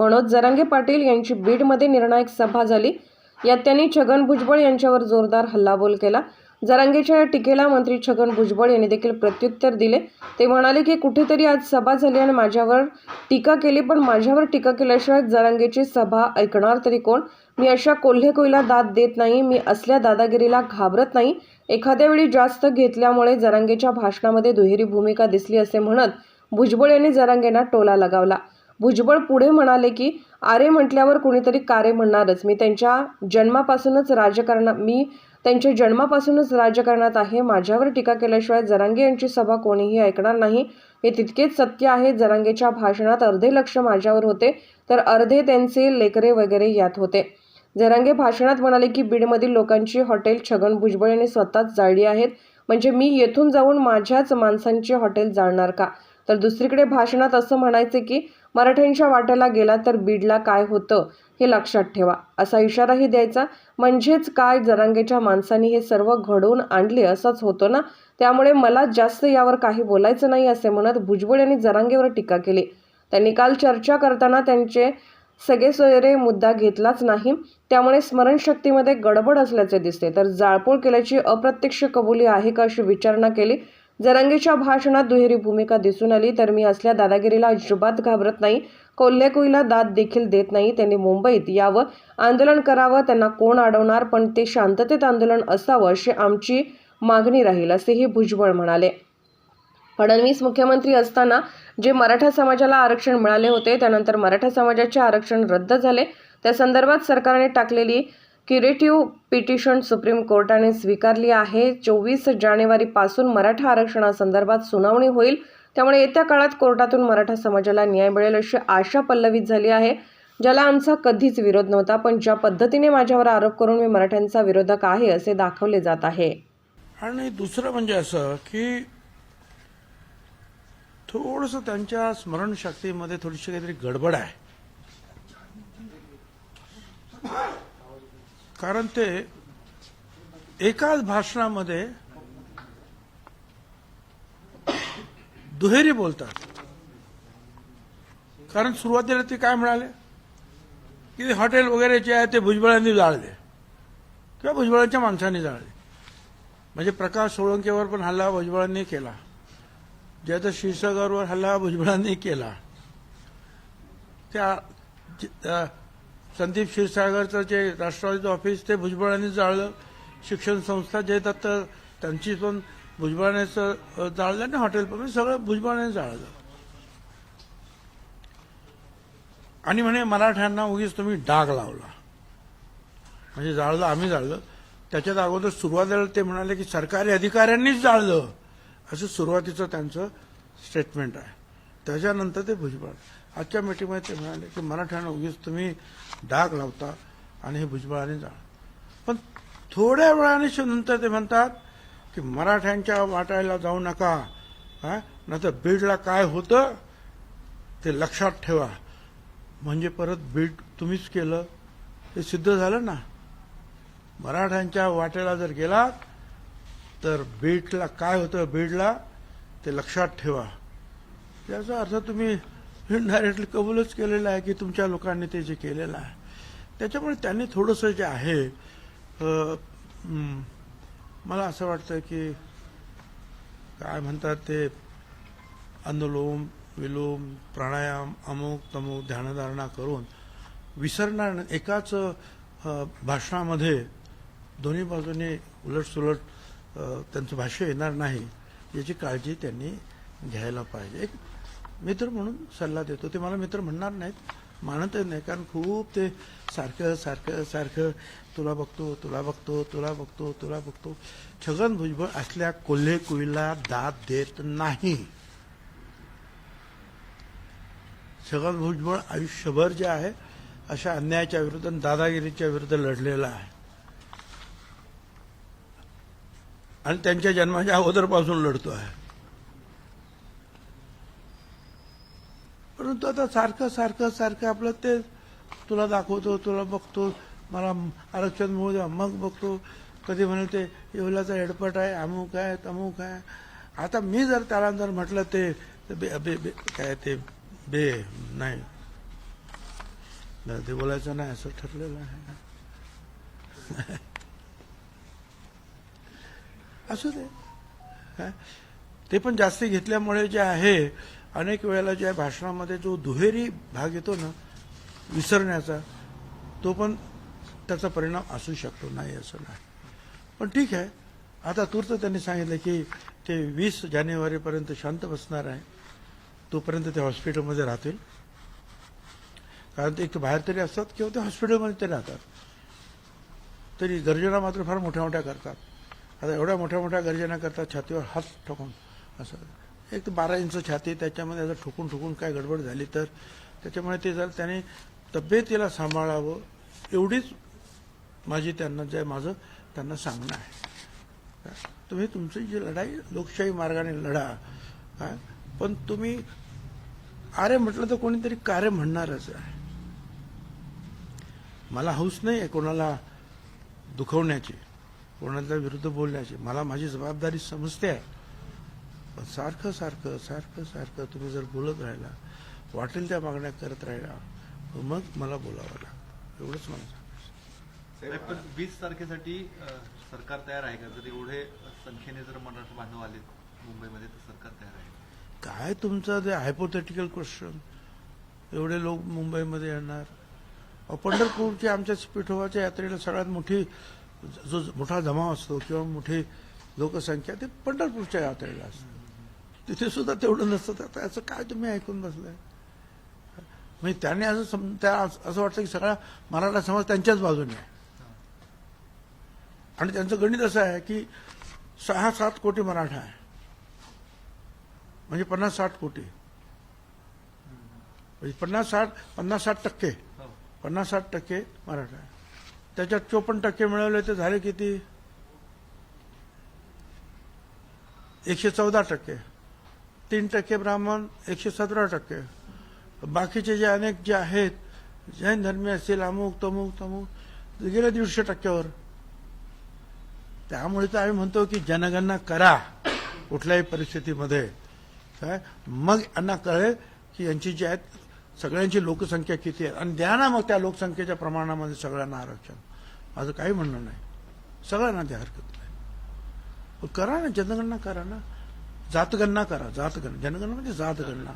मनोज जरांगे पाटील यांची बीडमध्ये निर्णायक सभा झाली. यात त्यांनी छगन भुजबळ यांच्यावर जोरदार हल्लाबोल केला. जरांगेच्या या टीकेला मंत्री छगन भुजबळ यांनी देखील प्रत्युत्तर दिले. ते म्हणाले की कुठेतरी आज सभा झाली आणि माझ्यावर टीका केली पण माझ्यावर टीका केल्याशिवाय जरांगेची सभा ऐकणार तरी कोण? मी अशा कोल्हे कोईला दाद देत नाही मी असल्या दादागिरीला घाबरत नाही. एखाद्या वेळी जास्त घेतल्यामुळे जरांगेच्या भाषणामध्ये दुहेरी भूमिका दिसली असे म्हणत भुजबळ यांनी जरांगेंना टोला लगावला. भुजबळ पुढे म्हणाले की आरे म्हटल्यावर कुणीतरी कारे म्हणणारच. मी त्यांच्या जन्मापासूनच राजकारणा मी त्यांच्या जन्मापासूनच राजकारणात आहे. माझ्यावर टीका केल्याशिवाय जरांगे यांची सभा कोणीही ऐकणार नाही. हे तितकेच सत्य आहे. जरांगेच्या भाषणात अर्धे लक्ष माझ्यावर होते तर अर्धे त्यांचे लेकरे वगैरे यात होते. जरांगे भाषणात म्हणाले की बीडमधील लोकांची हॉटेल छगन भुजबळ यांनी स्वतःच जाळली आहेत. म्हणजे मी येथून जाऊन माझ्याच माणसांची हॉटेल जाळणार का? तर दुसरीकडे भाषणात असं म्हणायचे की मराठ्यांच्या वाट्याला गेला तर बीडला काय होतं हे लक्षात ठेवा. असा इशाराही द्यायचा. म्हणजेच काय? जरांगेच्या माणसांनी हे सर्व घडवून आणले असंच होतं ना? त्यामुळे मला जास्त यावर काही बोलायचं नाही असे म्हणत भुजबळ यांनी जरांगेवर टीका केली. त्यांनी काल चर्चा करताना त्यांचे सगळे सोयरे मुद्दा घेतलाच नाही. त्यामुळे स्मरणशक्तीमध्ये गडबड असल्याचे दिसते. तर जाळपोळ केल्याची अप्रत्यक्ष कबुली आहे का अशी विचारणा केली? जरांगीच्या भाषणात दुहेरी भूमिका दिसून आली. तर मी असल्या दादागिरीला अजिबात घाबरत नाही. कोल्हेकुईला दाद देखील देत नाही. त्यांनी मुंबईत यावं आंदोलन करावं त्यांना कोण अडवणार? पण ते शांततेत आंदोलन असावं अशी आमची मागणी राहील असेही भुजबळ म्हणाले. फडणवीस मुख्यमंत्री असताना जे मराठा समाजाला आरक्षण मिळाले होते त्यानंतर मराठा समाजाचे आरक्षण रद्द झाले. त्या संदर्भात सरकारने टाकलेली क्युरेटिव्ह पिटिशन सुप्रीम कोर्टाने स्वीकारली आहे. चोवीस जानेवारीपासून मराठा आरक्षणासंदर्भात सुनावणी होईल. त्यामुळे येत्या काळात कोर्टातून मराठा समाजाला न्याय मिळेल अशी आशा पल्लवीत झाली आहे. ज्याला आमचा कधीच विरोध नव्हता पण ज्या पद्धतीने माझ्यावर आरोप करून मी मराठ्यांचा विरोधक आहे असे दाखवले जात आहे. आणि दुसरं म्हणजे असं की थोडस त्यांच्या स्मरणशक्तीमध्ये थोडीशी काहीतरी गडबड आहे. कारण ते एकाच भाषणामध्ये दुहेरी बोलतात. कारण सुरुवातीला ते काय म्हणाले? की हॉटेल वगैरे जे आहे ते भुजबळांनी जाळले. किंवा भुजबळांच्या माणसांनी जाळले. म्हणजे प्रकाश सोळंकेवर पण हल्ला भुजबळांनी केला. जयदत्त क्षीरसागरवर हल्ला भुजबळांनी केला. त्या संदीप क्षीरसागरचं जे राष्ट्रवादीचं ऑफिस ते भुजबळांनी जाळलं. शिक्षण संस्था जे येतात तर त्यांची पण भुजबळानेच जाळलं आणि हॉटेल पण म्हणजे सगळं भुजबळाने जाळलं. आणि म्हणे मराठ्यांना उगीच तुम्ही डाग लावला. म्हणजे जाळलं आम्ही जाळलं. त्याच्यात अगोदर सुरुवातीला ते म्हणाले की सरकारी अधिकाऱ्यांनीच जाळलं. असं सुरुवातीचं त्यांचं स्टेटमेंट आहे. त्याच्यानंतर ते भुजबळ आजच्या मीटिंगमध्ये ते म्हणाले की मराठ्यांना उगीच तुम्ही डाग लावता आणि हे भुजबळाने जा पण थोड्या वेळाने नंतर ते म्हणतात की मराठ्यांच्या वाटायला जाऊ नका हा? नाहीतर बीडला काय होतं ते लक्षात ठेवा. म्हणजे परत बीड तुम्हीच केलं. हे सिद्ध झालं ना? मराठ्यांच्या वाटेला जर गेलात तर बीडला काय होतं बीडला ते लक्षात ठेवा. याचा अर्थ तुम्ही डायरेक्टली कबूलच केलेलं आहे की तुमच्या लोकांनी ते जे केलेलं आहे. त्याच्यामुळे त्यांनी थोडंसं जे आहे मला असं वाटतं की काय म्हणतात ते अनुलोम विलोम प्राणायाम अमुक तमुक ध्यानधारणा करून विसरणार एकाच भाषणामध्ये दोन्ही बाजूने उलटसुलट त्यांचं भाष्य येणार नाही याची काळजी त्यांनी घ्यायला पाहिजे. एक मित्र म्हणून सल्ला देतो. ते मला मित्र म्हणणार नाहीत मानतच नाही. कारण खूप ते सारखं सारखं सारखं तुला बघतो तुला बघतो तुला बघतो तुला बघतो. छगन भुजबळ असल्या कोल्हे कुईला दाद देत नाही. छगन भुजबळ आयुष्यभर जे आहे अशा अन्यायाच्या विरुद्ध आणि दादागिरीच्या विरुद्ध लढलेला आहे. आणि त्यांच्या जन्माच्या अगोदरपासून लढतो आहे. परंतु आता सारखं सारखं सारखं आपलं ते तुला दाखवतो तुला बघतो मला आरक्षण मिळू द्या मग बघतो. कधी म्हणे ते येवल्याचा हेडपट आहे अमुक आहे तमुक आहे. आता मी जर त्याला जर म्हटलं ते बे, काय ते बे नाही. ते बोलायचं नाही असं ठरलेलं आहे. असू दे. ते पण जास्ती घेतल्यामुळे जे आहे अनेक वेळेला ज्या भाषणामध्ये जो दुहेरी भाग येतो ना विसरण्याचा तो पण त्याचा परिणाम असू शकतो नाही असं नाही. पण ठीक आहे आता तूर्त त्यांनी सांगितलं की ते वीस जानेवारीपर्यंत शांत बसणार आहे तोपर्यंत ते हॉस्पिटलमध्ये राहतील. कारण ते एक तर बाहेर तरी असतात किंवा ते हॉस्पिटलमध्ये ते राहतात. तरी गर्जना मात्र फार मोठ्या मोठ्या करतात. आता एवढ्या मोठ्या मोठ्या गर्जना करतात छातीवर हात ठोकून असं. एक तर बारा इंच छाती त्याच्यामध्ये जर ठुकून ठुकून काय गडबड झाली तर त्याच्यामुळे ते जर त्याने तब्येतीला सांभाळावं एवढीच माझी त्यांना जे माझं त्यांना सांगणं आहे. तुम्ही तुमची जी लढाई लोकशाही मार्गाने लढा काय पण तुम्ही आरे म्हटलं तर कोणीतरी कार्य म्हणणारच आहे. मला हौस नाही आहे कोणाला दुखवण्याची कोणाच्या विरुद्ध बोलण्याची. मला माझी जबाबदारी समजते आहे. सारखं सारखं सारखं सारखं तुम्ही जर बोलत राहिला वाटेल त्या मागण्या करत राहिला तर मग मला बोलावं लागतं. एवढंच मला पण वीस तारखेसाठी सरकार तयार आहे का? जर एवढे संख्येने जर मराठा बांधव आले मुंबईमध्ये तर सरकार तयार आहे? काय तुमचं ते हायपोथेटिकल क्वेश्चन एवढे लोक मुंबईमध्ये येणार. पंढरपूरची आमच्या पिठोबाच्या यात्रेला सगळ्यात मोठी जो मोठा जमाव असतो किंवा मोठी लोकसंख्या ते पंढरपूरच्या यात्रेला असते. तिथे सुद्धा तेवढं नसतं. तर याचं काय तुम्ही ऐकून बसलाय? म्हणजे त्याने असं सम त्या असं वाटतं की सगळा मराठा समाज त्यांच्याच बाजूने आहे. आणि त्यांचं गणित असं आहे की सहा सात कोटी मराठा आहे. म्हणजे पन्नास साठ कोटी. म्हणजे पन्नास साठ पन्नास साठ टक्के. हो. पन्नास साठ टक्के मराठा आहे. त्याच्यात चोपन्न टक्के मिळवले तर झाले किती? एकशे चौदा टक्के. तीन टक्के ब्राह्मण एकशे सतरा टक्के. बाकीचे जे अनेक जे आहेत जैन धर्मी असतील अमुक तमुक तमुक गेल्या दीडशे टक्क्यावर. त्यामुळे तर आम्ही म्हणतो की जनगणना करा कुठल्याही परिस्थितीमध्ये. काय? मग यांना कळेल की यांची जी आहेत सगळ्यांची लोकसंख्या किती आहे. आणि द्या ना मग त्या लोकसंख्येच्या प्रमाणामध्ये सगळ्यांना आरक्षण. माझं काही म्हणणं नाही. सगळ्यांना द्या हरकत नाही. करा ना जनगणना करा ना. जातगणना करा जातगणना जनगणना म्हणजे जातगणना.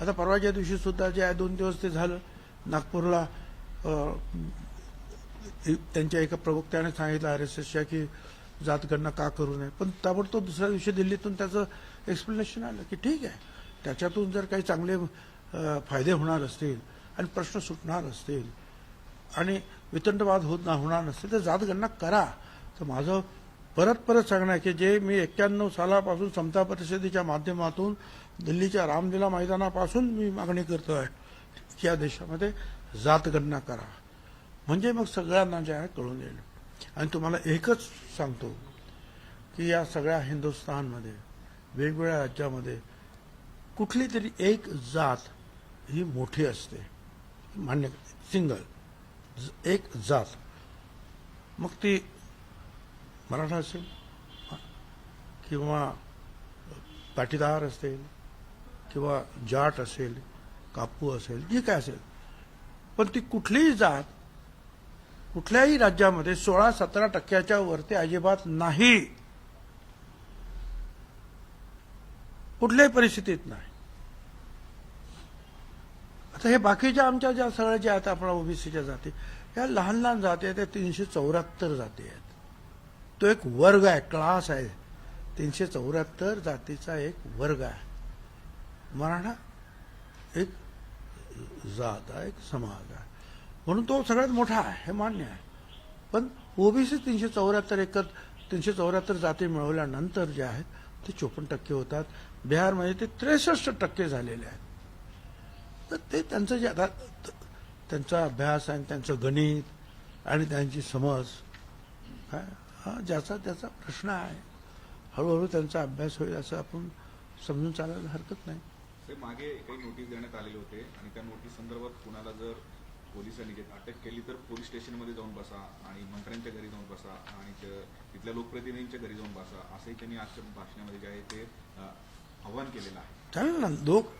आता परवाच्या दिवशी सुद्धा जे दोन दिवस ते झालं नागपूरला त्यांच्या एका प्रवक्त्याने सांगितलं आर एस एसच्या की जातगणना का करू नये. पण ताबडतोब दुसऱ्या दिवशी दिल्लीतून त्याचं एक्सप्लेनेशन आलं की ठीक आहे. त्याच्यातून जर काही चांगले फायदे होणार असतील आणि प्रश्न सुटणार असतील आणि वितंडवाद होत ना होणार नसतील तर जातगणना करा. तर माझं परत परत सांगणं की जे मी एक्क्याण्णव सालापासून समता परिषदेच्या माध्यमातून दिल्लीच्या रामलीला मैदानापासून मी मागणी करतो आहे की या देशामध्ये जातगणना करा. म्हणजे मग सगळ्यांना जे आहे कळून येईल. आणि तुम्हाला एकच सांगतो की या सगळ्या हिंदुस्थानमध्ये वेगवेगळ्या राज्यामध्ये कुठली तरी एक जात ही मोठी असते. मान्य सिंगल. एक जात. मग ती मराठा असेल किंवा पाटीदार असेल किंवा जाट असेल कापू असेल जी काय असेल. पण ती कुठलीही जात कुठल्याही राज्यामध्ये सोळा सतरा टक्क्याच्या वरती अजिबात नाही. कुठल्याही परिस्थितीत नाही. आता हे बाकीच्या आमच्या ज्या सगळ्या ज्या आहेत आपल्या ओबीसीच्या जाती या लहान लहान जाती आहेत त्या तीनशे चौऱ्याहत्तर जाती आहेत. तो एक वर्ग आहे क्लास आहे. तीनशे चौऱ्याहत्तर जातीचा एक वर्ग आहे. मराठा एक जात आहे एक समाज आहे. म्हणून तो सगळ्यात मोठा आहे हे मान्य आहे. पण ओबीसी तीनशे चौऱ्याहत्तर एकत तीनशे चौऱ्याहत्तर जाती मिळवल्यानंतर जे आहेत ते चोपन्न टक्के होतात. बिहारमध्ये ते त्रेसष्ट टक्के झालेले आहेत. तर ते त्यांचं जे आता त्यांचा अभ्यास आणि त्यांचं गणित आणि त्यांची समज काय हा ज्याचा त्याचा प्रश्न आहे. हळूहळू त्यांचा अभ्यास होईल असं आपण समजून चालायला हरकत नाही. ते मागे काही नोटीस देण्यात आलेले होते आणि त्या नोटीस संदर्भात कुणाला जर पोलिसांनी अटक केली तर पोलीस स्टेशनमध्ये जाऊन बसा आणि मंत्र्यांच्या घरी जाऊन बसा आणि तिथल्या लोकप्रतिनिधींच्या घरी जाऊन बसा असंही त्यांनी आजच्या भाषणामध्ये जे आहे ते आव्हान केलेलं आहे. चालेल ना लोक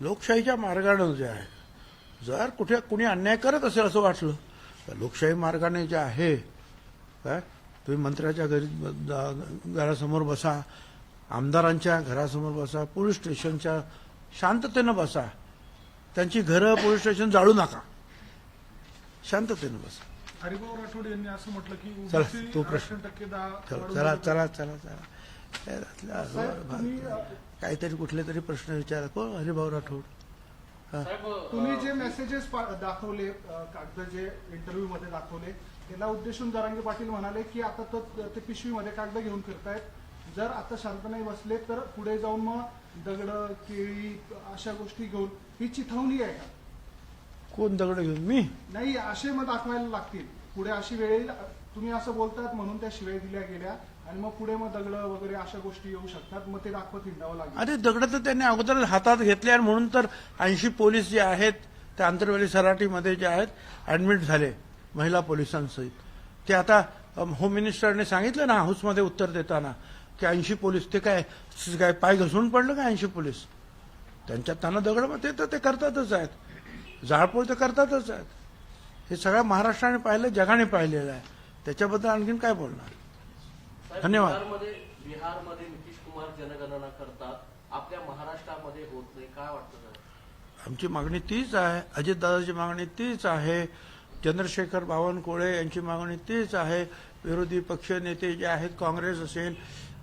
लोकशाहीच्या मार्गानं जे आहे जर कुठे कुणी अन्याय करत असेल असं वाटलं तर लोकशाही मार्गाने जे आहे काय तुम्ही मंत्र्याच्या घरी घरासमोर बसा आमदारांच्या घरासमोर बसा पोलीस स्टेशनच्या शांततेनं बसा. त्यांची घरं पोलीस स्टेशन जाळू नका. शांततेनं बसा. हरिभाऊ राठोड यांनी असं म्हटलं की चला, तू प्रश्न- चला चला. चला चला काहीतरी कुठले तरी प्रश्न विचारा. कोण? हरिभाऊ राठोड. तुम्ही जे मेसेजेस दाखवले कागद जे इंटरव्ह्यू मध्ये दाखवले त्याला उद्देशून जरांगे पाटील म्हणाले की आता तो ते पिशवीमध्ये कागद घेऊन फिरतायत. जर आता शांत नाही बसले तर पुढे जाऊन मग दगड केळी अशा गोष्टी घेऊन ही चिथावणी आहे का? कोण दगड घेऊन? मी? नाही असे मग दाखवायला लागतील. पुढे अशी वेळ तुम्ही असं बोलतात म्हणून त्या शिवाय दिल्या गेल्या आणि मग पुढे मग दगड वगैरे अशा गोष्टी येऊ शकतात. मग ते दाखवत हिंडावं लागेल. अरे दगड तर त्यांनी अगोदर हातात घेतले आणि म्हणून तर ऐंशी पोलीस जे आहेत ते आंतरवेली सराटीमध्ये जे आहेत ऍडमिट झाले. महिला पोलिसांसहित. ते आता होम मिनिस्टरने सांगितलं ना हाऊसमध्ये उत्तर देताना की ऐंशी पोलीस ते काय काय पाय घसरून पडलं का ऐंशी पोलीस? त्यांच्यात त्यांना दगड ते तर ते करतातच आहेत. जाळपोळ तर करतातच आहेत. हे सगळ्या महाराष्ट्राने पाहिलं जगाने पाहिलेलं आहे. त्याच्याबद्दल आणखीन काय बोलणार? धन्यवाद. बिहारमध्ये नितीश कुमार जनगणना करतात. आपल्या महाराष्ट्रामध्ये होत नाही. काय वाटतं? आमची मागणी तीच आहे अजितदादाची मागणी तीच आहे. चंद्रशेखर बावनकुळे यांची मागणी तीच आहे. विरोधी पक्ष नेते जे आहेत काँग्रेस असेल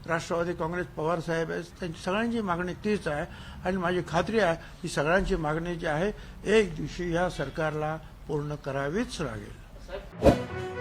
राष्ट्रवादी काँग्रेस पवार साहेब आहेत त्यांची सगळ्यांची मागणी तीच आहे. आणि माझी खात्री आहे की सगळ्यांची मागणी जी आहे एक दिवशी या सरकारला पूर्ण करावीच लागेल. साहेब